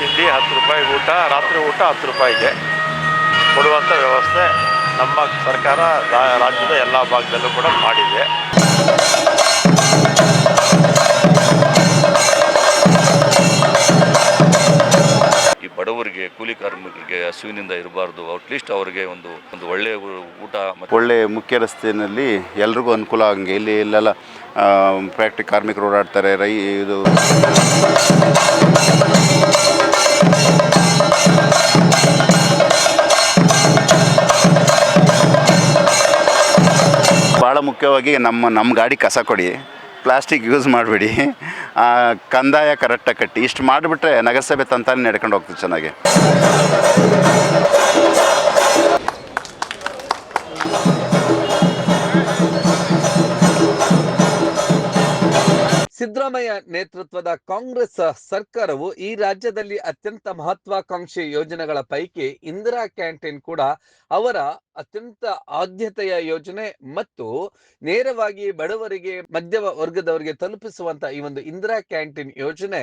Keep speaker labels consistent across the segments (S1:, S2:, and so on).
S1: ತಿಂಡಿ ಹತ್ತು ರೂಪಾಯಿ ಊಟ ರಾತ್ರಿ ಊಟ ಹತ್ತು ರೂಪಾಯಿಗೆ ಕೊಡುವಂಥ ವ್ಯವಸ್ಥೆ ನಮ್ಮ ಸರ್ಕಾರ ರಾಜ್ಯದ ಎಲ್ಲ ಭಾಗದಲ್ಲೂ ಕೂಡ ಮಾಡಿದೆ.
S2: ಈ ಬಡವರಿಗೆ ಕೂಲಿ ಕಾರ್ಮಿಕರಿಗೆ ಹಸುವಿನಿಂದ ಇರಬಾರ್ದು. ಅಟ್ಲೀಸ್ಟ್ ಅವರಿಗೆ ಒಂದು ಒಂದು ಒಳ್ಳೆಯ ಊಟ ಮತ್ತು
S3: ಒಳ್ಳೆ ಮುಖ್ಯ ರಸ್ತೆಯಲ್ಲಿ ಎಲ್ರಿಗೂ ಅನುಕೂಲ ಆಗಂಗೆ. ಇಲ್ಲಿ ಇಲ್ಲೆಲ್ಲ ಫ್ಯಾಕ್ಟ್ರಿ ಕಾರ್ಮಿಕರು ಓಡಾಡ್ತಾರೆ ರೈ ಇದು ಮುಖ್ಯವಾಗಿ ನಮ್ಮ ನಮ್ಮ ಗಾಡಿ ಕಸ ಕೊಡಿ, ಪ್ಲಾಸ್ಟಿಕ್ ಯೂಸ್ ಮಾಡಬೇಡಿ. ಕಂದಾಯ ಕರೆಕ್ಟಾಗಿ ಕಟ್ಟಿ, ಇಷ್ಟು ಮಾಡಿಬಿಟ್ರೆ ನಗರಸಭೆ ತಂತಾನೆ ನಡ್ಕೊಂಡು ಹೋಗ್ತೀವಿ ಚೆನ್ನಾಗಿ.
S4: ಸಿದ್ದರಾಮಯ್ಯ ನೇತೃತ್ವದ ಕಾಂಗ್ರೆಸ್ ಸರ್ಕಾರವು ಈ ರಾಜ್ಯದಲ್ಲಿ ಅತ್ಯಂತ ಮಹತ್ವಾಕಾಂಕ್ಷಿ ಯೋಜನೆಗಳ ಪೈಕಿ ಇಂದಿರಾ ಕ್ಯಾಂಟೀನ್ ಕೂಡ ಅವರ ಅತ್ಯಂತ ಆದ್ಯತೆಯ ಯೋಜನೆ ಮತ್ತು ನೇರವಾಗಿ ಬಡವರಿಗೆ, ಮಧ್ಯಮ ವರ್ಗದವರಿಗೆ ತಲುಪಿಸುವಂತ ಈ ಒಂದು ಇಂದಿರಾ ಕ್ಯಾಂಟೀನ್ ಯೋಜನೆ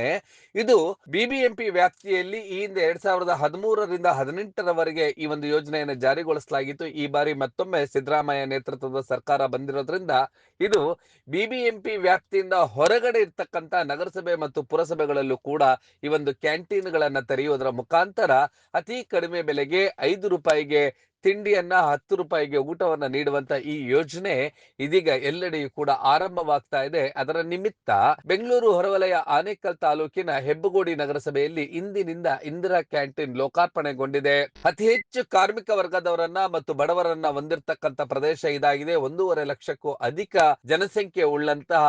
S4: ಇದು ಬಿಬಿಎಂಪಿ ವ್ಯಾಪ್ತಿಯಲ್ಲಿ ಈ ಹಿಂದೆ ಎರಡ್ ಸಾವಿರದ ಹದಿಮೂರರಿಂದ ಹದಿನೆಂಟರವರೆಗೆ ಈ ಒಂದು ಯೋಜನೆಯನ್ನು ಜಾರಿಗೊಳಿಸಲಾಗಿತ್ತು. ಈ ಬಾರಿ ಮತ್ತೊಮ್ಮೆ ಸಿದ್ದರಾಮಯ್ಯ ನೇತೃತ್ವದ ಸರ್ಕಾರ ಬಂದಿರೋದ್ರಿಂದ ಇದು ಬಿಬಿಎಂಪಿ ವ್ಯಾಪ್ತಿಯಿಂದ ಹೊರಗಡೆ ಇರ್ತಕ್ಕಂತ ನಗರಸಭೆ ಮತ್ತು ಪುರಸಭೆಗಳಲ್ಲೂ ಕೂಡ ಈ ಒಂದು ಕ್ಯಾಂಟೀನ್ ಗಳನ್ನ ತೆರೆಯುವುದರ ಮುಖಾಂತರ ಅತಿ ಕಡಿಮೆ ಬೆಲೆಗೆ ಐದು ರೂಪಾಯಿಗೆ ತಿಂಡಿಯನ್ನ, ಹತ್ತು ರೂಪಾಯಿಗೆ ಊಟವನ್ನ ನೀಡುವಂತ ಈ ಯೋಜನೆ ಇದೀಗ ಎಲ್ಲೆಡೆಯೂ ಕೂಡ ಆರಂಭವಾಗ್ತಾ ಇದೆ. ಅದರ ನಿಮಿತ್ತ ಬೆಂಗಳೂರು ಹೊರವಲಯ ಆನೇಕಲ್ ತಾಲೂಕಿನ ಹೆಬ್ಬಗೋಡಿ ನಗರಸಭೆಯಲ್ಲಿ ಇಂದಿನಿಂದ ಇಂದಿರಾ ಕ್ಯಾಂಟೀನ್ ಲೋಕಾರ್ಪಣೆಗೊಂಡಿದೆ. ಅತಿ ಹೆಚ್ಚು ಕಾರ್ಮಿಕ ವರ್ಗದವರನ್ನ ಮತ್ತು ಬಡವರನ್ನ ಹೊಂದಿರತಕ್ಕಂತ ಪ್ರದೇಶ ಇದಾಗಿದೆ. ಒಂದೂವರೆ ಲಕ್ಷಕ್ಕೂ ಅಧಿಕ ಜನಸಂಖ್ಯೆ ಉಳ್ಳಂತಹ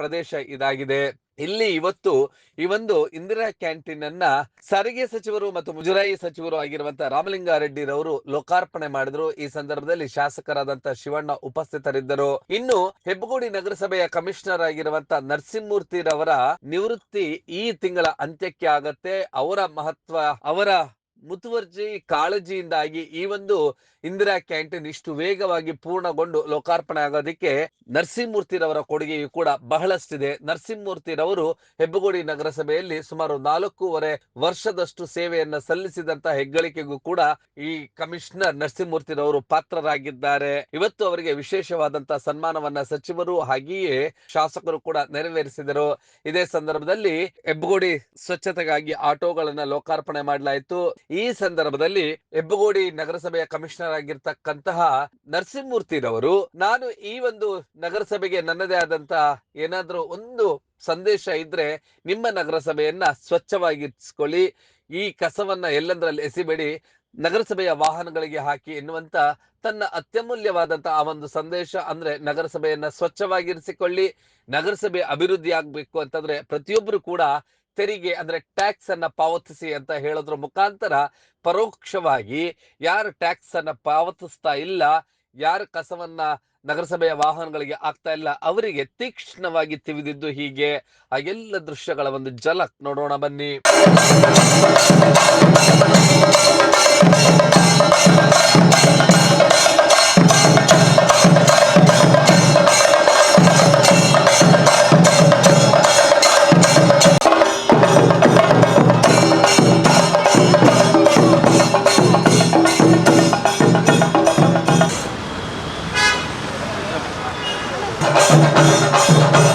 S4: ಪ್ರದೇಶ ಇದಾಗಿದೆ. ಇಲ್ಲಿ ಇವತ್ತು ಈ ಒಂದು ಇಂದಿರಾ ಕ್ಯಾಂಟೀನ್ ಅನ್ನ ಸಾರಿಗೆ ಸಚಿವರು ಮತ್ತು ಮುಜರಾಯಿ ಸಚಿವರು ಆಗಿರುವಂತಹ ರಾಮಲಿಂಗಾರೆಡ್ಡಿರವರು ಲೋಕಾರ್ಪಣೆ ಮಾಡಿದ್ರು. ಈ ಸಂದರ್ಭದಲ್ಲಿ ಶಾಸಕರಾದಂತ ಶಿವಣ್ಣ ಉಪಸ್ಥಿತರಿದ್ದರು. ಇನ್ನು ಹೆಬ್ಬಗೋಡಿ ನಗರಸಭೆಯ ಕಮಿಷನರ್ ಆಗಿರುವಂತ ನರಸಿಂಹಮೂರ್ತಿರವರ ನಿವೃತ್ತಿ ಈ ತಿಂಗಳ ಅಂತ್ಯಕ್ಕೆ ಆಗತ್ತೆ. ಅವರ ಮಹತ್ವ, ಅವರ ಮುತುವರ್ಜಿ ಕಾಳಜಿಯಿಂದಾಗಿ ಈ ಒಂದು ಇಂದಿರಾ ಕ್ಯಾಂಟೀನ್ ಇಷ್ಟು ವೇಗವಾಗಿ ಪೂರ್ಣಗೊಂಡು ಲೋಕಾರ್ಪಣೆ ಆಗೋದಕ್ಕೆ ನರಸಿಂಹಮೂರ್ತಿರವರ ಕೊಡುಗೆಯೂ ಕೂಡ ಬಹಳಷ್ಟಿದೆ. ನರಸಿಂಹಮೂರ್ತಿರವರು ಹೆಬ್ಬಗೋಡಿ ನಗರಸಭೆಯಲ್ಲಿ ಸುಮಾರು ನಾಲ್ಕೂವರೆ ವರ್ಷದಷ್ಟು ಸೇವೆಯನ್ನ ಸಲ್ಲಿಸಿದಂತ ಹೆಗ್ಗಳಿಕೆಗೂ ಕೂಡ ಈ ಕಮಿಷನರ್ ನರಸಿಂಹಮೂರ್ತಿರವರು ಪಾತ್ರರಾಗಿದ್ದಾರೆ. ಇವತ್ತು ಅವರಿಗೆ ವಿಶೇಷವಾದಂತಹ ಸನ್ಮಾನವನ್ನ ಸಚಿವರು ಹಾಗೆಯೇ ಶಾಸಕರು ಕೂಡ ನೆರವೇರಿಸಿದರು. ಇದೇ ಸಂದರ್ಭದಲ್ಲಿ ಹೆಬ್ಬಗೋಡಿ ಸ್ವಚ್ಛತೆಗಾಗಿ ಆಟೋಗಳನ್ನ ಲೋಕಾರ್ಪಣೆ ಮಾಡಲಾಯಿತು. ಈ ಸಂದರ್ಭದಲ್ಲಿ ಹೆಬ್ಬಗೋಡಿ ನಗರಸಭೆಯ ಕಮಿಷನರ್ ಆಗಿರ್ತಕ್ಕಂತಹ ನರಸಿಂಹಮೂರ್ತಿರವರು, ನಾನು ಈ ಒಂದು ನಗರಸಭೆಗೆ ನನ್ನದೇ ಆದಂತಹ ಏನಾದ್ರೂ ಒಂದು ಸಂದೇಶ ಇದ್ರೆ ನಿಮ್ಮ ನಗರಸಭೆಯನ್ನ ಸ್ವಚ್ಛವಾಗಿರ್ಸ್ಕೊಳ್ಳಿ. ಈ ಕಸವನ್ನ ಎಲ್ಲಂದ್ರಲ್ಲಿ ಎಸಿಬೇಡಿ, ನಗರಸಭೆಯ ವಾಹನಗಳಿಗೆ ಹಾಕಿ ಎನ್ನುವಂತ ತನ್ನ ಅತ್ಯಮೂಲ್ಯವಾದಂತಹ ಆ ಒಂದು ಸಂದೇಶ ಅಂದ್ರೆ ನಗರಸಭೆಯನ್ನ ಸ್ವಚ್ಛವಾಗಿರಿಸಿಕೊಳ್ಳಿ. ನಗರಸಭೆ ಅಭಿವೃದ್ಧಿ ಆಗ್ಬೇಕು ಅಂತಂದ್ರೆ ಪ್ರತಿಯೊಬ್ಬರು ಕೂಡ ತೆರಿಗೆ ಅಂದ್ರೆ ಟ್ಯಾಕ್ಸ್ ಅನ್ನ ಪಾವತಿಸಿ ಅಂತ ಹೇಳೋದ್ರ ಮುಖಾಂತರ ಪರೋಕ್ಷವಾಗಿ ಯಾರು ಟ್ಯಾಕ್ಸ್ ಅನ್ನ ಪಾವತಿಸ್ತಾ ಇಲ್ಲ, ಯಾರು ಕಸವನ್ನ ನಗರಸಭೆಯ ವಾಹನಗಳಿಗೆ ಆಗ್ತಾ ಇಲ್ಲ, ಅವರಿಗೆ ತೀಕ್ಷ್ಣವಾಗಿ ತಿವಿದಿದ್ದು ಹೀಗೆ. ಆ ಎಲ್ಲ ದೃಶ್ಯಗಳ ಒಂದು ಜಲಕ್ ನೋಡೋಣ ಬನ್ನಿ. ちょうど。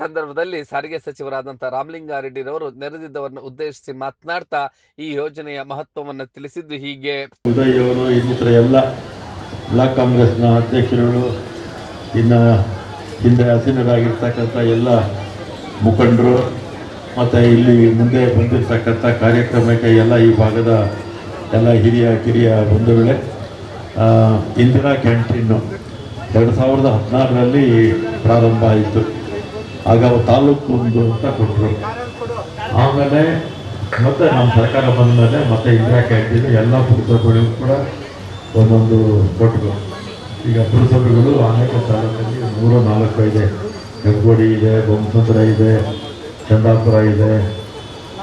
S4: ಸಂದರ್ಭದಲ್ಲಿ ಸಾರಿಗೆ ಸಚಿವರಾದಂತಹ ರಾಮಲಿಂಗಾರೆಡ್ಡಿರವರು ನೆರೆದಿದ್ದವರನ್ನು ಉದ್ದೇಶಿಸಿ ಮಾತನಾಡ್ತಾ ಈ ಯೋಜನೆಯ ಮಹತ್ವವನ್ನು ತಿಳಿಸಿದ್ದು ಹೀಗೆ.
S5: ಉದಯವರು ಇನ್ನಿತರ ಎಲ್ಲ ಬ್ಲಾಕ್ ಕಾಂಗ್ರೆಸ್ನ ಅಧ್ಯಕ್ಷರುಗಳು ಇನ್ನು ಹಿಂದೆ ಹಸೀನರಾಗಿರ್ತಕ್ಕಂಥ ಎಲ್ಲ ಮುಖಂಡರು, ಮತ್ತು ಇಲ್ಲಿ ಮುಂದೆ ಬಂದಿರತಕ್ಕಂಥ ಕಾರ್ಯಕ್ರಮಕ್ಕೆ ಎಲ್ಲ ಈ ಭಾಗದ ಎಲ್ಲ ಹಿರಿಯ, ಕಿರಿಯ ಬಂಧುಗಳೇ ಇಂದಿರಾ ಕ್ಯಾಂಟೀನು ಎರಡು ಸಾವಿರದ ಹದಿನಾರರಲ್ಲಿ ಪ್ರಾರಂಭ ಆಯಿತು. ಆಗ ತಾಲೂಕು ಒಂದು ಅಂತ ಕೊಟ್ಟರು ಆಮೇಲೆ ಮತ್ತೆ ನಮ್ಮ ಸರ್ಕಾರ ಬಂದ ಮೇಲೆ ಮತ್ತೆ ಇಂದಿರಾ ಕ್ಯಾಂಟೀನ್ ಎಲ್ಲ ಪುರಸಭೆಗಳಿಗೂ ಕೂಡ ಒಂದೊಂದು ಕೊಟ್ಟರು. ಈಗ ಪುರಸಭೆಗಳು ಅನೇಕ ತಾಲೂಕಲ್ಲಿ ಮೂರು ನಾಲ್ಕು ಇದೆ. ಹೆಗ್ಗೋಡಿ ಇದೆ, ಬೊಮ್ಮಸಂದ್ರ ಇದೆ, ಚಂದಾಪುರ ಇದೆ.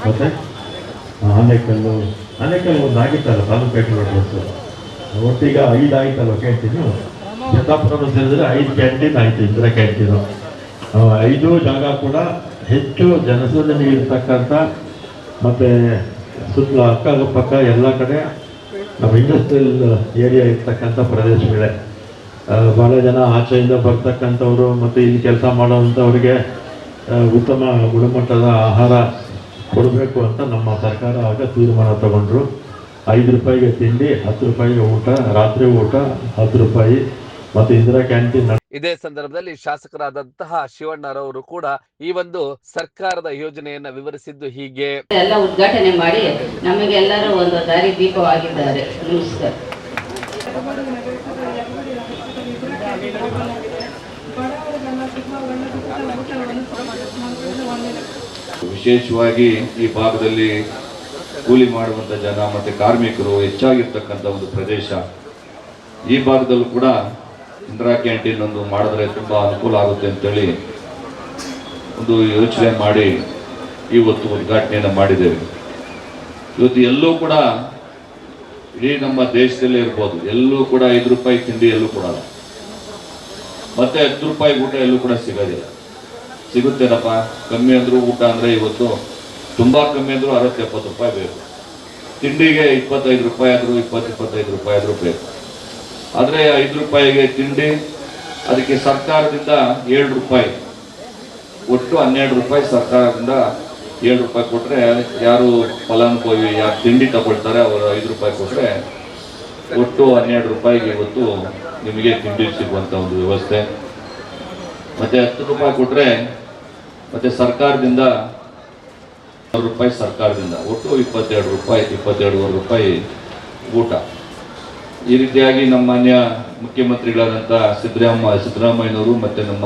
S5: ಮತ್ತು ಆನೇಕಲ್ಲು ಆನೇಕಲ್ಲು ಒಂದು ಆಗಿತ್ತಲ್ಲ ತಾಲೂಕು ಹೆಡ್ಕ್ವಾರ್ಟರ್ಸು. ಒಟ್ಟಿಗೆ ಐದು ಆಯ್ತಲ್ಲ ಕ್ಯಾಂಟೀನು. ಚಂದಾಪುರನು ಸೇರಿದ್ರೆ ಐದು ಕ್ಯಾಂಟೀನ್ ಆಯಿತು ಇಂದಿರಾ ಕ್ಯಾಂಟೀನು. ಐದು ಜಾಗ ಕೂಡ ಹೆಚ್ಚು ಜನಸಂದಣಿ ಇರ್ತಕ್ಕಂಥ ಮತ್ತು ಸುತ್ತಲ ಅಕ್ಕಪಕ್ಕ ಎಲ್ಲ ಕಡೆ ನಮ್ಮ ಇಂಡಸ್ಟ್ರಿಯಲ್ ಏರಿಯಾ ಇರ್ತಕ್ಕಂಥ ಪ್ರದೇಶಗಳೇ. ಭಾಳ ಜನ ಆಚೆಯಿಂದ ಬರ್ತಕ್ಕಂಥವ್ರು ಮತ್ತು ಇಲ್ಲಿ ಕೆಲಸ ಮಾಡೋವಂಥವ್ರಿಗೆ ಉತ್ತಮ ಗುಣಮಟ್ಟದ ಆಹಾರ ಕೊಡಬೇಕು ಅಂತ ನಮ್ಮ ಸರ್ಕಾರ ಆಗ ತೀರ್ಮಾನ ತಗೊಂಡ್ರು. ಐದು ರೂಪಾಯಿಗೆ ತಿಂಡಿ, ಹತ್ತು ರೂಪಾಯಿಗೆ ಊಟ, ರಾತ್ರಿ ಊಟ, ಹತ್ತು ರೂಪಾಯಿ ಮತ್ತು ಇಂದಿರಾ ಕ್ಯಾಂಟೀನ್
S4: ಇದೇ ಸಂದರ್ಭದಲ್ಲಿ ಶಾಸಕರಾದಂತಹ ಶಿವಣ್ಣರವರು ಕೂಡ ಈ ಒಂದು ಸರ್ಕಾರದ ಯೋಜನೆಯನ್ನ ವಿವರಿಸಿದ್ದು ಹೀಗೆ.
S6: ಎಲ್ಲ ಉದ್ಘಾಟನೆ ಮಾಡಿ ನಮಗೆಲ್ಲರೂ ಒಂದು ದಾರಿ ದೀಪವಾಗಿದ್ದಾರೆ ನಮಸ್ಕಾರ.
S2: ವಿಶೇಷವಾಗಿ ಈ ಭಾಗದಲ್ಲಿ ಕೂಲಿ ಮಾಡುವಂತ ಜನ ಮತ್ತೆ ಕಾರ್ಮಿಕರು ಹೆಚ್ಚಾಗಿರ್ತಕ್ಕಂಥ ಒಂದು ಪ್ರದೇಶ. ಈ ಭಾಗದಲ್ಲೂ ಕೂಡ ಇಂದಿರಾ ಕ್ಯಾಂಟೀನ್ ಒಂದು ಮಾಡಿದ್ರೆ ತುಂಬ ಅನುಕೂಲ ಆಗುತ್ತೆ ಅಂತೇಳಿ ಒಂದು ಯೋಚನೆ ಮಾಡಿ ಇವತ್ತು ಉದ್ಘಾಟನೆಯನ್ನು ಮಾಡಿದ್ದೇವೆ. ಇವತ್ತು ಎಲ್ಲೂ ಕೂಡ ಇಡೀ ನಮ್ಮ ದೇಶದಲ್ಲೇ ಇರ್ಬೋದು. ಎಲ್ಲೂ ಕೂಡ ಐದು ರೂಪಾಯಿ ತಿಂಡಿ ಎಲ್ಲೂ ಕೊಡಲ್ಲ ಮತ್ತೆ ಹತ್ತು ರೂಪಾಯಿ ಊಟ ಎಲ್ಲೂ ಕೂಡ ಸಿಗೋದಿಲ್ಲ. ಸಿಗುತ್ತೇನಪ್ಪ? ಕಮ್ಮಿ ಅಂದರೂ ಊಟ ಅಂದರೆ ಇವತ್ತು ತುಂಬ ಕಮ್ಮಿ ಅಂದರೂ ಅರವತ್ತು ಎಪ್ಪತ್ತು ರೂಪಾಯಿ ಬೇಕು. ತಿಂಡಿಗೆ ಇಪ್ಪತ್ತೈದು ರೂಪಾಯಿ ಆದರೂ, ಇಪ್ಪತ್ತು ಇಪ್ಪತ್ತೈದು ರೂಪಾಯಿ ಆದರೂ ಬೇಕು. ಆದರೆ ಐದು ರೂಪಾಯಿಗೆ ತಿಂಡಿ, ಅದಕ್ಕೆ ಸರ್ಕಾರದಿಂದ ಏಳು ರೂಪಾಯಿ. ಒಟ್ಟು ಹನ್ನೆರಡು ರೂಪಾಯಿ ಸರ್ಕಾರದಿಂದ ಏಳು ರೂಪಾಯಿ ಕೊಟ್ಟರೆ ಯಾರು ಫಲಾನುಭವಿ, ಯಾರು ತಿಂಡಿ ತಗೊಳ್ತಾರೆ, ಅವರು ಐದು ರೂಪಾಯಿ ಕೊಟ್ಟರೆ ಒಟ್ಟು ಹನ್ನೆರಡು ರೂಪಾಯಿಗೆ ಇವತ್ತು ನಿಮಗೆ ತಿಂಡಿ ಸಿಗುವಂಥ ಒಂದು ವ್ಯವಸ್ಥೆ. ಮತ್ತು ಹತ್ತು ರೂಪಾಯಿ ಕೊಟ್ಟರೆ ಮತ್ತು ಸರ್ಕಾರದಿಂದ ರೂಪಾಯಿ ಸರ್ಕಾರದಿಂದ, ಒಟ್ಟು ಇಪ್ಪತ್ತೆರಡು ರೂಪಾಯಿ, ಇಪ್ಪತ್ತೆರಡುವರೆ ರೂಪಾಯಿ ಊಟ. ಈ ರೀತಿಯಾಗಿ ನಮ್ಮ ಮಾನ್ಯ ಮುಖ್ಯಮಂತ್ರಿಗಳಾದಂಥ ಸಿದ್ದರಾಮ ಸಿದ್ದರಾಮಯ್ಯನವರು ಮತ್ತು ನಮ್ಮ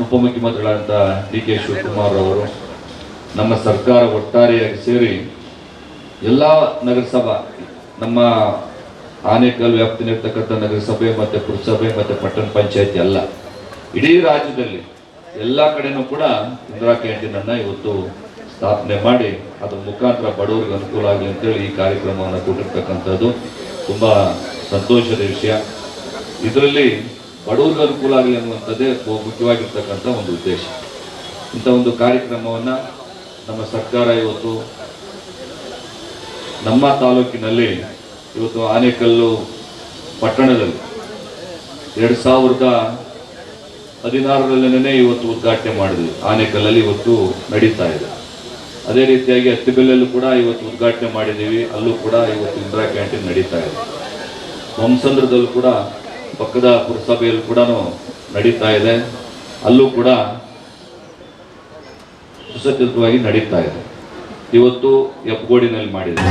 S2: ಉಪಮುಖ್ಯಮಂತ್ರಿಗಳಾದಂಥ ಡಿ ಕೆ ಶಿವಕುಮಾರ್ ಅವರು ನಮ್ಮ ಸರ್ಕಾರ ಒಟ್ಟಾರೆಯಾಗಿ ಸೇರಿ ಎಲ್ಲ ನಗರಸಭಾ, ನಮ್ಮ ಆನೇಕಲ್ ವ್ಯಾಪ್ತಿನಲ್ಲಿರ್ತಕ್ಕಂಥ ನಗರಸಭೆ ಮತ್ತು ಪುರಸಭೆ ಮತ್ತು ಪಟ್ಟಣ ಪಂಚಾಯತಿ ಎಲ್ಲ ಇಡೀ ರಾಜ್ಯದಲ್ಲಿ ಎಲ್ಲ ಕಡೆನೂ ಕೂಡ ಇಂದಿರಾ ಕ್ಯಾಂಟೀನನ್ನು ಇವತ್ತು ಸ್ಥಾಪನೆ ಮಾಡಿ ಅದ್ರ ಮುಖಾಂತರ ಬಡವರಿಗೆ ಅನುಕೂಲ ಆಗಲಿ ಅಂತೇಳಿ ಈ ಕಾರ್ಯಕ್ರಮವನ್ನು ಕೊಟ್ಟಿರ್ತಕ್ಕಂಥದ್ದು ತುಂಬ ಸಂತೋಷದ ವಿಷಯ. ಇದರಲ್ಲಿ ಬಡವರಿಗೆ ಅನುಕೂಲ ಆಗಲಿ ಅನ್ನುವಂಥದ್ದೇ ಮುಖ್ಯವಾಗಿರ್ತಕ್ಕಂಥ ಒಂದು ಉದ್ದೇಶ. ಇಂಥ ಒಂದು ಕಾರ್ಯಕ್ರಮವನ್ನು ನಮ್ಮ ಸರ್ಕಾರ ಇವತ್ತು ನಮ್ಮ ತಾಲೂಕಿನಲ್ಲಿ ಇವತ್ತು ಆನೇಕಲ್ಲು ಪಟ್ಟಣದಲ್ಲಿ ಎರಡು ಸಾವಿರದ ಹದಿನಾರರಲ್ಲೇ ಇವತ್ತು ಉದ್ಘಾಟನೆ ಮಾಡಿದ್ವಿ. ಆನೇಕಲ್ಲಲ್ಲಿ ಇವತ್ತು ನಡೀತಾ ಇದೆ. ಅದೇ ರೀತಿಯಾಗಿ ಹತ್ತಿಬೆಲ್ಲಲ್ಲೂ ಕೂಡ ಇವತ್ತು ಉದ್ಘಾಟನೆ ಮಾಡಿದ್ದೀವಿ. ಅಲ್ಲೂ ಕೂಡ ಇವತ್ತು ಇಂದಿರಾ ಕ್ಯಾಂಟೀನ್ ನಡೀತಾ ಇದೆ. ಹೊಂಸಂದ್ರದಲ್ಲೂ ಕೂಡ ಪಕ್ಕದ ಪುರಸಭೆಯಲ್ಲೂ ಕೂಡ ನಡೀತಾ ಇದೆ. ಅಲ್ಲೂ ಕೂಡ ಸುಸಜ್ಜಿತವಾಗಿ ನಡೀತಾ ಇದೆ. ಇವತ್ತು ಎಪ್ಪಗೋಡಿನಲ್ಲಿ ಮಾಡಿದೆ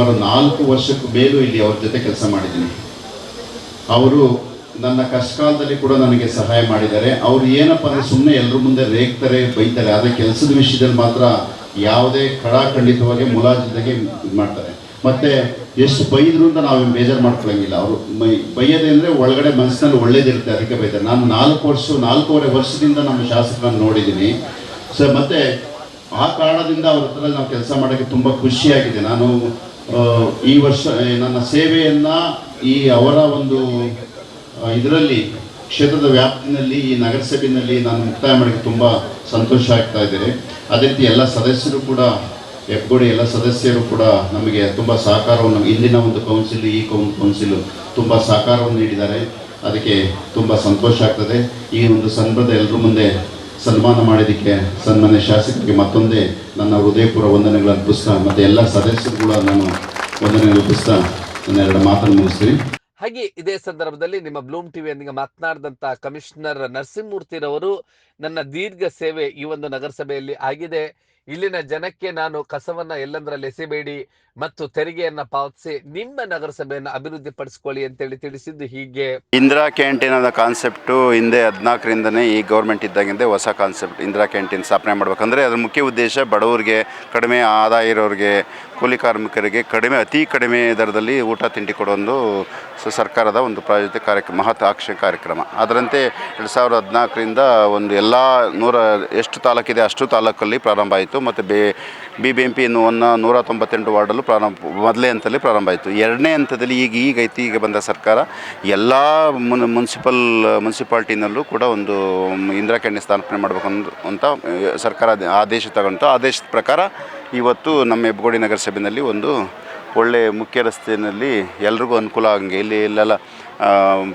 S3: ಸುಮಾರು ನಾಲ್ಕು ವರ್ಷಕ್ಕೂ ಮೇಲೂ ಇಲ್ಲಿ ಅವ್ರ ಜೊತೆ ಕೆಲಸ ಮಾಡಿದ್ದೀನಿ. ಅವರು ನನ್ನ ಕಷ್ಟಕಾಲದಲ್ಲಿ ಕೂಡ ನನಗೆ ಸಹಾಯ ಮಾಡಿದ್ದಾರೆ. ಅವ್ರು ಏನಪ್ಪ ಅಂದರೆ ಸುಮ್ಮನೆ ಎಲ್ಲರ ಮುಂದೆ ರೇಗ್ತಾರೆ, ಬೈತಾರೆ. ಆದರೆ ಕೆಲಸದ ವಿಷಯದಲ್ಲಿ ಮಾತ್ರ ಯಾವುದೇ ಖಡಾಖಂಡಿತವಾಗಿ ಮುಲಾಜಿದ್ದಾಗೆ ಇದು ಮಾಡ್ತಾರೆ. ಮತ್ತು ಎಷ್ಟು ಬೈದ್ರು ಅಂತ ನಾವೇನು ಬೇಜಾರು ಮಾಡ್ಕೊಳ್ಳೋಂಗಿಲ್ಲ ಅವರು ಮೈ ಬೈಯೋದೆ ಅಂದರೆ ಒಳಗಡೆ ಮನಸ್ಸಿನಲ್ಲಿ ಒಳ್ಳೇದಿರುತ್ತೆ, ಅದಕ್ಕೆ ಬೈತಾರೆ. ನಾನು ನಾಲ್ಕು ವರ್ಷ, ನಾಲ್ಕೂವರೆ ವರ್ಷದಿಂದ ನಮ್ಮ ಶಾಸಕರನ್ನು ನೋಡಿದ್ದೀನಿ. ಸೊ ಮತ್ತು ಆ ಕಾರಣದಿಂದ ಅವ್ರ ಹತ್ರ ನಾವು ಕೆಲಸ ಮಾಡೋಕ್ಕೆ ತುಂಬ ಖುಷಿಯಾಗಿದೆ. ನಾನು ಈ ವರ್ಷ ನನ್ನ ಸೇವೆಯನ್ನು ಈ ಅವರ ಒಂದು ಇದರಲ್ಲಿ, ಕ್ಷೇತ್ರದ ವ್ಯಾಪ್ತಿನಲ್ಲಿ, ಈ ನಗರಸಭೆಯಲ್ಲಿ ನಾನು ಮುಕ್ತಾಯ ಮಾಡೋಕ್ಕೆ ತುಂಬ ಸಂತೋಷ ಆಗ್ತಾ ಇದ್ದೇನೆ. ಅದೇ ರೀತಿ ಎಲ್ಲ ಸದಸ್ಯರು ಕೂಡ ಹೆಬ್ಬಗೋಡಿ ಎಲ್ಲ ಸದಸ್ಯರು ಕೂಡ ನಮಗೆ ತುಂಬ ಸಹಕಾರವನ್ನು, ಇಂದಿನ ಒಂದು ಕೌನ್ಸಿಲ್ ಈ ಕೌನ್ ಕೌನ್ಸಿಲ್ ತುಂಬ ಸಹಕಾರವನ್ನು ನೀಡಿದ್ದಾರೆ. ಅದಕ್ಕೆ ತುಂಬ ಸಂತೋಷ ಆಗ್ತದೆ. ಈ ಒಂದು ಸಂದರ್ಭದ ಎಲ್ಲರ ಮುಂದೆ ಸನ್ಮಾನ ಮಾಡಿದ್ದಕ್ಕೆ, ಸನ್ಮಾನ್ಯ ಶಾಸಕರಿಗೆ ಮತ್ತೊಂದೇ ನನ್ನ ಹೃದಯಪೂರ್ವ ವಂದನೆಗಳು ಅರ್ಪಿಸ್ತಾ, ಮತ್ತು ಎಲ್ಲ ಸದಸ್ಯರು ಕೂಡ ನಾನು ವಂದನೆ ಅರ್ಪಿಸ್ತಾ, ನನ್ನ ಎರಡು ಮಾತನ್ನು ಮುಗಿಸ್ತೀನಿ.
S4: ಹಾಗೆ ಇದೇ ಸಂದರ್ಭದಲ್ಲಿ ನಿಮ್ಮ ಬ್ಲೂಮ್ ಟಿವಿಯೊಂದಿಗೆ ಮಾತನಾಡಿದಂತ ಕಮಿಷನರ್ ನರಸಿಂಹಮೂರ್ತಿರವರು ನನ್ನ ದೀರ್ಘ ಸೇವೆ ಈ ಒಂದು ನಗರಸಭೆಯಲ್ಲಿ ಆಗಿದೆ. ಇಲ್ಲಿನ ಜನಕ್ಕೆ ನಾನು ಕಸವನ್ನ ಎಲ್ಲಂದ್ರಲ್ಲಿ ಎಸೆಬೇಡಿ ಮತ್ತು ತೆರಿಗೆಯನ್ನ ಪಾವತಿಸಿ ನಿಮ್ಮ ನಗರಸಭೆಯನ್ನು ಅಭಿವೃದ್ಧಿ ಪಡಿಸ್ಕೊಳ್ಳಿ ಅಂತೇಳಿ ತಿಳಿಸಿದ್ದು ಹೀಗೆ.
S7: ಇಂದಿರಾ ಕ್ಯಾಂಟೀನ್ ಅನ್ನೋ ಕಾನ್ಸೆಪ್ಟು ಹಿಂದೆ ಹದಿನಾಲ್ಕರಿಂದನೇ ಈ ಗೌರ್ಮೆಂಟ್ ಇದ್ದಾಗಿಂದ ಹೊಸ ಕಾನ್ಸೆಪ್ಟ್ ಇಂದಿರಾ ಕ್ಯಾಂಟೀನ್ ಸ್ಥಾಪನೆ ಮಾಡ್ಬೇಕಂದ್ರೆ ಅದ್ರ ಮುಖ್ಯ ಉದ್ದೇಶ ಬಡವರಿಗೆ ಕಡಿಮೆ ಆದಾಯ ಇರೋರಿಗೆ, ಕೂಲಿ ಕಾರ್ಮಿಕರಿಗೆ ಕಡಿಮೆ, ಅತಿ ಕಡಿಮೆ ದರದಲ್ಲಿ ಊಟ ತಿಂಡಿ ಕೊಡೋ ಒಂದು ಸ- ಸರ್ಕಾರದ ಒಂದು ಪ್ರಾಯೋಜಿತ ಕಾರ್ಯಕ್ರಮ, ಮಹತ್ವಾಕಾಂಕ್ಷೆ ಕಾರ್ಯಕ್ರಮ. ಅದರಂತೆ ಎರಡು ಸಾವಿರದ ಹದಿನಾಲ್ಕರಿಂದ ಒಂದು ಎಲ್ಲ ನೂರ ಎಷ್ಟು ತಾಲೂಕಿದೆ ಅಷ್ಟು ತಾಲೂಕಲ್ಲಿ ಪ್ರಾರಂಭ ಆಯಿತು. ಮತ್ತು ಬೇ ಬಿ ಬಿ ಎಂ ಪಿ ಎನ್ನುವನ್ನ ನೂರ ತೊಂಬತ್ತೆಂಟು ವಾರ್ಡಲ್ಲೂ ಪ್ರಾರಂಭ, ಮೊದಲೇ ಹಂತದಲ್ಲಿ ಪ್ರಾರಂಭ ಆಯಿತು. ಎರಡನೇ ಹಂತದಲ್ಲಿ ಈಗ ಈಗ ಐತಿ, ಈಗ ಬಂದ ಸರ್ಕಾರ ಎಲ್ಲ ಮುನ್, ಮುನ್ಸಿಪಲ್, ಮುನ್ಸಿಪಾಲ್ಟಿನಲ್ಲೂ ಕೂಡ ಒಂದು ಇಂದಿರಾ ಕ್ಯಾಂಟೀನ್ ಸ್ಥಾಪನೆ ಮಾಡಬೇಕು ಅಂತ ಸರ್ಕಾರ ಆದೇಶ ತಗೊಂತು ಆದೇಶದ ಪ್ರಕಾರ ಇವತ್ತು ನಮ್ಮ ಹೆಬ್ಬಗೋಡಿ ನಗರಸಭೆಯಲ್ಲಿ ಒಂದು ಒಳ್ಳೆ ಮುಖ್ಯ ರಸ್ತೆಯಲ್ಲಿ ಎಲ್ರಿಗೂ ಅನುಕೂಲ ಆಗಂಗೆ. ಇಲ್ಲಿ ಇಲ್ಲೆಲ್ಲ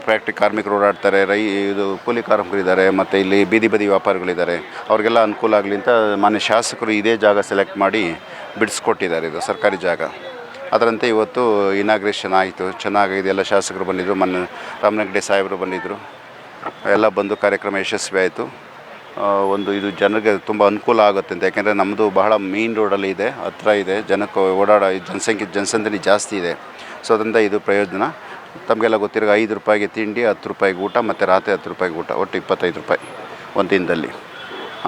S7: ಫ್ಯಾಕ್ಟ್ರಿ ಕಾರ್ಮಿಕರು ಓಡಾಡ್ತಾರೆ, ರೈ, ಇದು ಕೂಲಿ ಕಾರ್ಮಿಕರಿದ್ದಾರೆ, ಮತ್ತು ಇಲ್ಲಿ ಬೀದಿ ಬದಿ ವ್ಯಾಪಾರಿಗಳಿದ್ದಾರೆ. ಅವ್ರಿಗೆಲ್ಲ ಅನುಕೂಲ ಆಗಲಿ ಅಂತ ಮಾನ್ಯ ಶಾಸಕರು ಇದೇ ಜಾಗ ಸೆಲೆಕ್ಟ್ ಮಾಡಿ ಬಿಡಿಸ್ಕೊಟ್ಟಿದ್ದಾರೆ ಇದು ಸರ್ಕಾರಿ ಜಾಗ. ಅದರಂತೆ ಇವತ್ತು ಇನಾಗ್ರೇಷನ್ ಆಯಿತು. ಚೆನ್ನಾಗಿದೆ ಎಲ್ಲ ಶಾಸಕರು ಬಂದಿದ್ದರು ಮೊನ್ನೆ ರಾಮನಗಡ್ಡೆ ಸಾಹೇಬರು ಬಂದಿದ್ದರು ಎಲ್ಲ ಬಂದು ಕಾರ್ಯಕ್ರಮ ಯಶಸ್ವಿ ಆಯಿತು. ಒಂದು ಇದು ಜನರಿಗೆ ತುಂಬ ಅನುಕೂಲ ಆಗುತ್ತೆ ಅಂತ. ಯಾಕೆಂದರೆ ನಮ್ಮದು ಬಹಳ ಮೇನ್ ರೋಡಲ್ಲಿ ಇದೆ, ಹತ್ರ ಇದೆ. ಜನಕ್ಕೆ ಓಡಾಡೋ, ಜನಸಂಖ್ಯೆ, ಜನಸಂದಣಿ ಜಾಸ್ತಿ ಇದೆ. ಸೊ ಅದರಿಂದ ಇದು ಪ್ರಯೋಜನ. ತಮಗೆಲ್ಲ ಗೊತ್ತಿರೋ ಐದು ರೂಪಾಯಿಗೆ ತಿಂಡಿ, ಹತ್ತು ರೂಪಾಯಿಗೆ ಊಟ ಮತ್ತು ರಾತ್ರಿ ಹತ್ತು ರೂಪಾಯಿಗೆ ಊಟ, ಒಟ್ಟು ಇಪ್ಪತ್ತೈದು ರೂಪಾಯಿ ಒಂದು ದಿನದಲ್ಲಿ.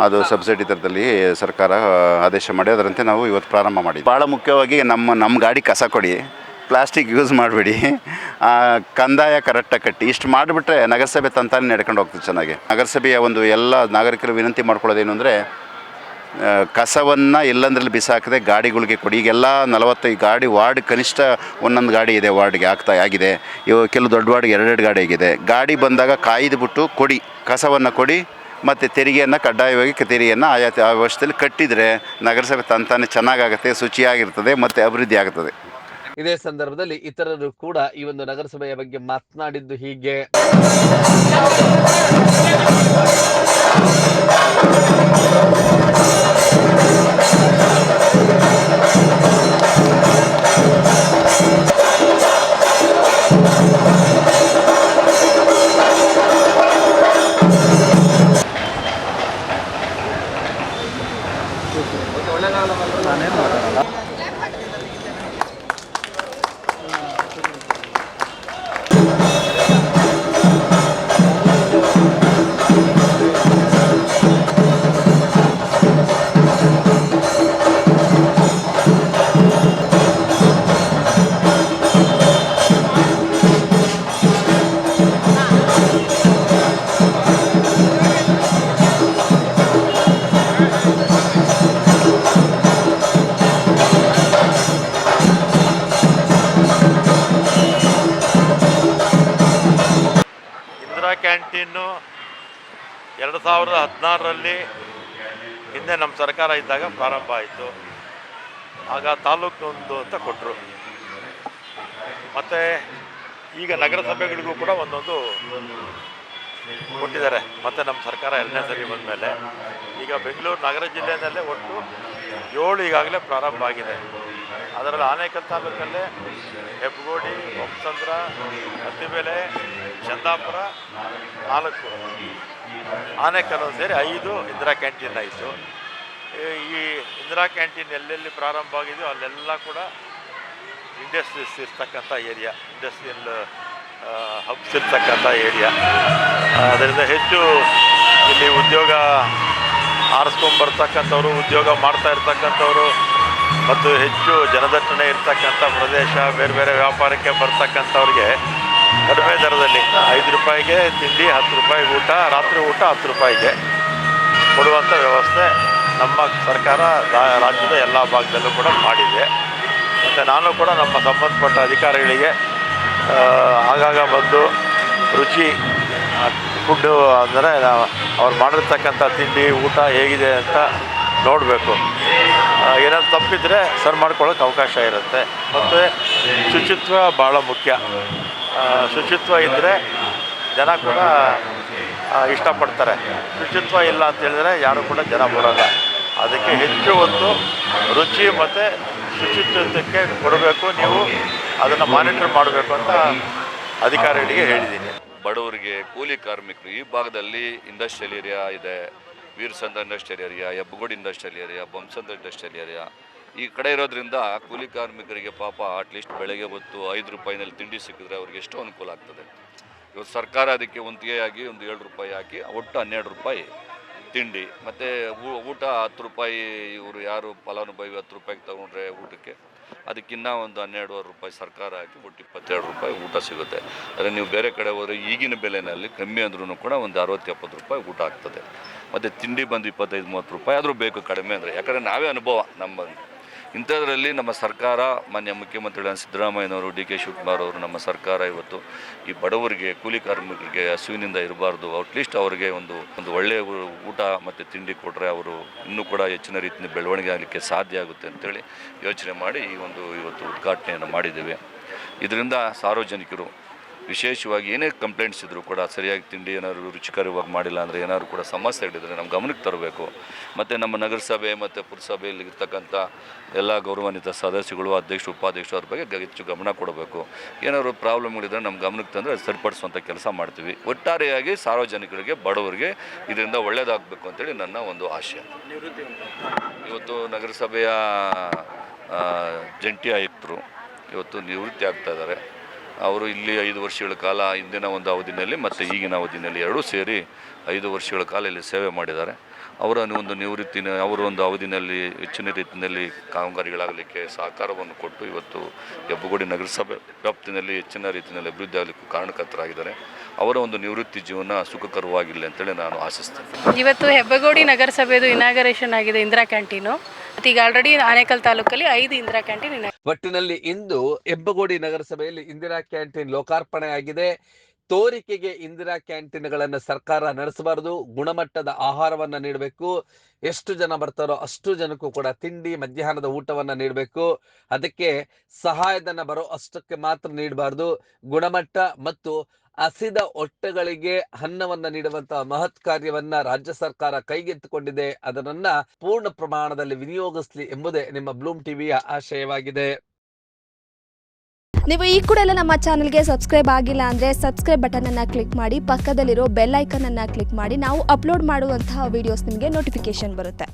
S7: ಅದು ಸಬ್ಸಿಡಿ ದರದಲ್ಲಿ ಸರ್ಕಾರ ಆದೇಶ ಮಾಡಿ, ಅದರಂತೆ ನಾವು ಇವತ್ತು ಪ್ರಾರಂಭ ಮಾಡಿ ಭಾಳ ಮುಖ್ಯವಾಗಿ ನಮ್ಮ ನಮ್ಮ ಗಾಡಿ ಕಸ ಕೊಡಿ, ಪ್ಲಾಸ್ಟಿಕ್ ಯೂಸ್ ಮಾಡಬೇಡಿ. ಕಂದಾಯ ಕರೆಕ್ಟಾಗಿ ಕಟ್ಟಿ, ಇಷ್ಟು ಮಾಡಿಬಿಟ್ರೆ ನಗರಸಭೆ ತಂತಾನೆ ನಡ್ಕೊಂಡು ಹೋಗ್ತದೆ ಚೆನ್ನಾಗಿ. ನಗರಸಭೆಯ ಒಂದು ಎಲ್ಲ ನಾಗರಿಕರು ವಿನಂತಿ ಮಾಡ್ಕೊಳ್ಳೋದೇನು ಅಂದರೆ ಕಸವನ್ನು ಎಲ್ಲಂದ್ರಲ್ಲಿ ಬಿಸಾಕದೆ ಗಾಡಿಗಳಿಗೆ ಕೊಡಿ. ಈಗೆಲ್ಲ ನಲವತ್ತೈದು ಗಾಡಿ ವಾರ್ಡ್ ಕನಿಷ್ಠ ಒಂದೊಂದು ಗಾಡಿ ಇದೆ ವಾರ್ಡ್ಗೆ ಆಗ್ತಾ ಆಗಿದೆ. ಇವಾಗ ಕೆಲವು ದೊಡ್ಡ ವಾರ್ಡ್ಗೆ ಎರಡೆರಡು ಗಾಡಿ ಆಗಿದೆ. ಗಾಡಿ ಬಂದಾಗ ಕಾಯ್ದುಬಿಟ್ಟು ಕೊಡಿ. ಕಸವನ್ನು ಕೊಡಿ. ಮತ್ತು ತೆರಿಗೆಯನ್ನು ಕಡ್ಡಾಯವಾಗಿ ತೆರಿಗೆಯನ್ನು ಆಯಾ ಆ ವರ್ಷದಲ್ಲಿ ಕಟ್ಟಿದರೆ ನಗರಸಭೆ ತಂತಾನೆ ಚೆನ್ನಾಗಾಗುತ್ತೆ, ಶುಚಿಯಾಗಿರ್ತದೆ, ಮತ್ತು ಅಭಿವೃದ್ಧಿ ಆಗ್ತದೆ.
S4: ಇದೇ ಸಂದರ್ಭದಲ್ಲಿ ಇತರರು ಕೂಡ ಈ ಒಂದು ನಗರಸಭೆಯ ಬಗ್ಗೆ ಮಾತನಾಡಿದ್ದು ಹೀಗೆ.
S1: ಸಾವಿರದ ಹದಿನಾರರಲ್ಲಿ ಹಿಂದೆ ನಮ್ಮ ಸರ್ಕಾರ ಇದ್ದಾಗ ಪ್ರಾರಂಭ ಆಯಿತು. ಆಗ ತಾಲೂಕೊಂದು ಅಂತ ಕೊಟ್ಟರು ಮತ್ತು ಈಗ ನಗರಸಭೆಗಳಿಗೂ ಕೂಡ ಒಂದೊಂದು ಕೊಟ್ಟಿದ್ದಾರೆ. ಮತ್ತು ನಮ್ಮ ಸರ್ಕಾರ ಎರಡನೇ ಸರಿ ಬಂದಮೇಲೆ ಈಗ ಬೆಂಗಳೂರು ನಗರ ಜಿಲ್ಲೆಯಲ್ಲೇ ಒಟ್ಟು ಏಳು ಈಗಾಗಲೇ ಪ್ರಾರಂಭ ಆಗಿದೆ. ಅದರಲ್ಲಿ ಆನೇಕಲ್ ತಾಲೂಕಲ್ಲೇ ಹೆಬ್ಬಗೋಡಿ ಬೊಮ್ಮಸಂದ್ರ ಹತ್ತಿಬೆಲೆ ಚಂದಾಪುರ ನಾಲ್ಕು. ಆನೇಕಲ್ ಸೇರಿ ಐದು ಇಂದಿರಾ ಕ್ಯಾಂಟೀನ್ ಆಯಿತು. ಈ ಇಂದಿರಾ ಕ್ಯಾಂಟೀನ್ ಎಲ್ಲೆಲ್ಲಿ ಪ್ರಾರಂಭ ಆಗಿದೆಯೋ ಅಲ್ಲೆಲ್ಲ ಕೂಡ ಇಂಡಸ್ಟ್ರೀಸ್ ಇರ್ತಕ್ಕಂಥ ಏರಿಯಾ, ಇಂಡಸ್ಟ್ರಿಯಲ್ ಹಬ್ಸ್ ಇರ್ತಕ್ಕಂಥ ಏರಿಯಾ. ಅದರಿಂದ ಹೆಚ್ಚು ಇಲ್ಲಿ ಉದ್ಯೋಗ ಆರಿಸ್ಕೊಂಬರ್ತಕ್ಕಂಥವ್ರು ಉದ್ಯೋಗ ಮಾಡ್ತಾ ಇರ್ತಕ್ಕಂಥವ್ರು ಮತ್ತು ಹೆಚ್ಚು ಜನದಟ್ಟಣೆ ಇರ್ತಕ್ಕಂಥ ಪ್ರದೇಶ ಬೇರೆ ಬೇರೆ ವ್ಯಾಪಾರಕ್ಕೆ ಬರ್ತಕ್ಕಂಥವ್ರಿಗೆ ಕಡಿಮೆ ದರದಲ್ಲಿ ಐದು ರೂಪಾಯಿಗೆ ತಿಂಡಿ, ಹತ್ತು ರೂಪಾಯಿ ಊಟ, ರಾತ್ರಿ ಊಟ ಹತ್ತು ರೂಪಾಯಿಗೆ. ಕೊಡುವಂಥ ವ್ಯವಸ್ಥೆ ನಮ್ಮ ಸರ್ಕಾರ ರಾಜ್ಯದ ಎಲ್ಲ ಭಾಗದಲ್ಲೂ ಕೂಡ ಮಾಡಿದೆ. ಮತ್ತು ನಾನು ಕೂಡ ನಮ್ಮ ಸಂಬಂಧಪಟ್ಟ ಅಧಿಕಾರಿಗಳಿಗೆ ಆಗಾಗ ಬಂದು ರುಚಿ ಫುಡ್ಡು ಅಂದರೆ ಅವ್ರು ಮಾಡಿರ್ತಕ್ಕಂಥ ತಿಂಡಿ, ಊಟ ಹೇಗಿದೆ ಅಂತ ನೋಡಬೇಕು. ಏನಾದ್ರು ತಪ್ಪಿದರೆ ಸರ್ ಮಾಡ್ಕೊಳ್ಳೋಕೆ ಅವಕಾಶ ಇರುತ್ತೆ. ಮತ್ತು ಶುಚಿತ್ವ ಭಾಳ ಮುಖ್ಯ. ಶುಚಿತ್ವ ಇದ್ದರೆ ಜನ ಕೂಡ ಇಷ್ಟಪಡ್ತಾರೆ. ಶುಚಿತ್ವ ಇಲ್ಲ ಅಂತ ಹೇಳಿದ್ರೆ ಯಾರು ಕೂಡ ಜನ ಬರೋಲ್ಲ. ಅದಕ್ಕೆ ಹೆಚ್ಚು ಒಂದು ರುಚಿ ಮತ್ತು ಶುಚಿತ್ವಕ್ಕೆ ಕೊಡಬೇಕು, ನೀವು ಅದನ್ನು ಮಾನಿಟರ್ ಮಾಡಬೇಕು ಅಂತ ಅಧಿಕಾರಿಗಳಿಗೆ ಹೇಳಿದ್ದೀನಿ.
S2: ಬಡವರಿಗೆ ಕೂಲಿ ಕಾರ್ಮಿಕರು ಈ ಭಾಗದಲ್ಲಿ ಇಂಡಸ್ಟ್ರಿಯಲ್ ಏರಿಯಾ ಇದೆ. Veerasandra industrial area Hebbagodi industrial area Bommasandra industrial area ಈ ಕಡೆ ಇರೋದ್ರಿಂದ ಕೂಲಿ ಕಾರ್ಮಿಕರಿಗೆ ಪಾಪ ಅಟ್ಲೀಸ್ಟ್ ಬೆಳಗ್ಗೆ ಹೊತ್ತು ಐದು ರೂಪಾಯಿನಲ್ಲಿ ತಿಂಡಿ ಸಿಕ್ಕಿದ್ರೆ ಅವ್ರಿಗೆ ಎಷ್ಟು ಅನುಕೂಲ ಆಗ್ತದೆ. ಇವತ್ತು ಸರ್ಕಾರ ಅದಕ್ಕೆ ಒಂದಿಗೆಯಾಗಿ ಒಂದು ಏಳು ರೂಪಾಯಿ ಹಾಕಿ, ಒಟ್ಟು ಹನ್ನೆರಡು ರೂಪಾಯಿ ತಿಂಡಿ. ಮತ್ತು ಊಟ ಹತ್ತು ರೂಪಾಯಿ, ಇವರು ಯಾರು ಫಲಾನುಭವಿ ಹತ್ತು ರೂಪಾಯಿಗೆ ತಗೊಂಡ್ರೆ ಊಟಕ್ಕೆ, ಅದಕ್ಕಿನ್ನ ಒಂದು ಹನ್ನೆರಡುವರೆ ರೂಪಾಯಿ ಸರ್ಕಾರ ಹಾಕಿ, ಒಟ್ಟು ಇಪ್ಪತ್ತೆರಡು ರೂಪಾಯಿ ಊಟ ಸಿಗುತ್ತೆ. ಅದೇ ನೀವು ಬೇರೆ ಕಡೆ ಹೋದರೆ ಈಗಿನ ಬೆಲೆನಲ್ಲಿ ಕಮ್ಮಿ ಅಂದ್ರೂ ಕೂಡ ಒಂದು ಅರವತ್ತು, ಎಪ್ಪತ್ತು ರೂಪಾಯಿ ಊಟ ಆಗ್ತದೆ. ಮತ್ತು ತಿಂಡಿ ಬಂದು ಇಪ್ಪತ್ತೈದು, ಮೂವತ್ತು ರೂಪಾಯಿ ಆದರೂ ಬೇಕು ಕಡಿಮೆ ಅಂದರೆ, ಯಾಕಂದರೆ ನಾವೇ ಅನುಭವ ನಮ್ಮ ಇಂಥದ್ರಲ್ಲಿ ನಮ್ಮ ಸರ್ಕಾರ, ಮಾನ್ಯ ಮುಖ್ಯಮಂತ್ರಿಗಳ ಸಿದ್ದರಾಮಯ್ಯನವರು, ಡಿ ಕೆ ಶಿವಕುಮಾರ್ ಅವರು ನಮ್ಮ ಸರ್ಕಾರ ಇವತ್ತು ಈ ಬಡವರಿಗೆ, ಕೂಲಿ ಕಾರ್ಮಿಕರಿಗೆ ಹಸುವಿನಿಂದ ಇರಬಾರ್ದು. ಅಟ್ಲೀಸ್ಟ್ ಅವರಿಗೆ ಒಂದು ಒಂದು ಒಳ್ಳೆಯ ಊಟ ಮತ್ತು ತಿಂಡಿ ಕೊಟ್ಟರೆ ಅವರು ಇನ್ನೂ ಕೂಡ ಹೆಚ್ಚಿನ ರೀತಿಯ ಬೆಳವಣಿಗೆ ಆಗಲಿಕ್ಕೆ ಸಾಧ್ಯ ಆಗುತ್ತೆ ಅಂತೇಳಿ ಯೋಚನೆ ಮಾಡಿ ಈ ಒಂದು ಇವತ್ತು ಉದ್ಘಾಟನೆಯನ್ನು ಮಾಡಿದ್ದೇವೆ. ಇದರಿಂದ ಸಾರ್ವಜನಿಕರು ವಿಶೇಷವಾಗಿ ಏನೇ ಕಂಪ್ಲೇಂಟ್ಸ್ ಇದ್ದರೂ ಕೂಡ ಸರಿಯಾಗಿ ತಿಂಡಿ ಏನಾದರೂ ರುಚಿಕರವಾಗಿ ಮಾಡಿಲ್ಲ ಅಂದರೆ ಏನಾದರೂ ಕೂಡ ಸಮಸ್ಯೆ ಇಟ್ಟಿದ್ರೆ ನಮ್ಮ ಗಮನಕ್ಕೆ ತರಬೇಕು. ಮತ್ತು ನಮ್ಮ ನಗರಸಭೆ ಮತ್ತು ಪುರಸಭೆಯಲ್ಲಿ ಇರ್ತಕ್ಕಂಥ ಎಲ್ಲ ಗೌರವಾನ್ವಿತ ಸದಸ್ಯಗಳು, ಅಧ್ಯಕ್ಷರು, ಉಪಾಧ್ಯಕ್ಷರು ಅವ್ರ ಬಗ್ಗೆ ಹೆಚ್ಚು ಗಮನ ಕೊಡಬೇಕು. ಏನಾದರೂ ಪ್ರಾಬ್ಲಮ್ಗಳಿದ್ರೆ ನಮ್ಮ ಗಮನಕ್ಕೆ ತಂದರೆ ಅದು ಸರಿಪಡಿಸುವಂಥ ಕೆಲಸ ಮಾಡ್ತೀವಿ. ಒಟ್ಟಾರೆಯಾಗಿ ಸಾರ್ವಜನಿಕರಿಗೆ, ಬಡವರಿಗೆ ಇದರಿಂದ ಒಳ್ಳೆಯದಾಗಬೇಕು ಅಂತೇಳಿ ನನ್ನ ಒಂದು ಆಶಯ. ಇವತ್ತು ನಗರಸಭೆಯ ಜಂಟಿ ಆಯುಕ್ತರು ಇವತ್ತು ನಿವೃತ್ತಿ ಆಗ್ತಾ ಇದ್ದಾರೆ. ಅವರು ಇಲ್ಲಿ ಐದು ವರ್ಷಗಳ ಕಾಲ ಹಿಂದಿನ ಒಂದು ಅವಧಿನಲ್ಲಿ ಮತ್ತು ಈಗಿನ ಅವಧಿನಲ್ಲಿ ಎರಡೂ ಸೇರಿ ಐದು ವರ್ಷಗಳ ಕಾಲ ಇಲ್ಲಿ ಸೇವೆ ಮಾಡಿದ್ದಾರೆ. ಅವರ ಒಂದು ನಿವೃತ್ತಿನ, ಅವರ ಒಂದು ಅವಧಿನಲ್ಲಿ ಹೆಚ್ಚಿನ ರೀತಿಯಲ್ಲಿ ಕಾಮಗಾರಿಗಳಾಗಲಿಕ್ಕೆ ಸಹಕಾರವನ್ನು ಕೊಟ್ಟು ಇವತ್ತು ಹೆಬ್ಬಗೋಡಿ ನಗರಸಭೆ ವ್ಯಾಪ್ತಿನಲ್ಲಿ ಹೆಚ್ಚಿನ ರೀತಿಯಲ್ಲಿ ಅಭಿವೃದ್ಧಿ ಆಗಲಿಕ್ಕೆ ಕಾರಣಕರ್ತರಾಗಿದ್ದಾರೆ. ಅವರ ಒಂದು ನಿವೃತ್ತಿ ಜೀವನ ಸುಖಕರವಾಗಿಲ್ಲ ಅಂತೇಳಿ ನಾನು ಆಶಿಸ್ತೇನೆ.
S8: ಇವತ್ತು ಹೆಬ್ಬಗೋಡಿ ನಗರಸಭೆದು ಇನಾಗರೇಷನ್ ಆಗಿದೆ ಇಂದಿರಾ ಕ್ಯಾಂಟೀನು. ಈಗ ಆಲ್ರೆಡಿ ಆನೇಕಲ್ ತಾಲೂಕಲ್ಲಿ ಐದು ಇಂದಿರಾ ಕ್ಯಾಂಟೀನ್
S4: ಒಟ್ಟಿನಲ್ಲಿ ಇಂದು ಹೆಬ್ಬಗೋಡಿ ನಗರಸಭೆಯಲ್ಲಿ ಇಂದಿರಾ ಕ್ಯಾಂಟೀನ್ ಲೋಕಾರ್ಪಣೆ ಆಗಿದೆ ತೋರಿಕೆಗೆ ಇಂದಿರಾ ಕ್ಯಾಂಟೀನ್ಗಳನ್ನು ಸರ್ಕಾರ ನಡೆಸಬಾರದು, ಗುಣಮಟ್ಟದ ಆಹಾರವನ್ನ ನೀಡಬೇಕು. ಎಷ್ಟು ಜನ ಬರ್ತಾರೋ ಅಷ್ಟು ಜನಕ್ಕೂ ಕೂಡ ತಿಂಡಿ, ಮಧ್ಯಾಹ್ನದ ಊಟವನ್ನ ನೀಡಬೇಕು. ಅದಕ್ಕೆ ಸಹಾಯಧನ ಬರೋ ಅಷ್ಟಕ್ಕೆ ಮಾತ್ರ ನೀಡಬಾರ್ದು. ಗುಣಮಟ್ಟ ಮತ್ತು ಹಸಿದ ಹೊಟ್ಟೆಗಳಿಗೆ ಅನ್ನವನ್ನ ನೀಡುವಂತಹ ಮಹತ್ ಕಾರ್ಯವನ್ನ ರಾಜ್ಯ ಸರ್ಕಾರ ಕೈಗೆತ್ತಿಕೊಂಡಿದೆ. ಅದನ್ನ ಪೂರ್ಣ ಪ್ರಮಾಣದಲ್ಲಿ ವಿನಿಯೋಗಿಸ್ಲಿ ಎಂಬುದೇ ನಿಮ್ಮ ಬ್ಲೂಮ್ ಟಿವಿಯ ಆಶಯವಾಗಿದೆ.
S9: ನೀವು ಈ ಕೂಡ ಎಲ್ಲ ನಮ್ಮ ಚಾನಲ್ಗೆ ಸಬ್ಸ್ಕ್ರೈಬ್ ಆಗಿಲ್ಲ ಅಂದರೆ ಸಬ್ಸ್ಕ್ರೈಬ್ ಬಟನನ್ನು ಕ್ಲಿಕ್ ಮಾಡಿ, ಪಕ್ಕದಲ್ಲಿರೋ ಬೆಲ್ ಐಕನನ್ನು ಕ್ಲಿಕ್ ಮಾಡಿ, ನಾವು ಅಪ್ಲೋಡ್ ಮಾಡುವಂತಹ ವೀಡಿಯೋಸ್ ನಿಮಗೆ ನೋಟಿಫಿಕೇಶನ್ ಬರುತ್ತೆ.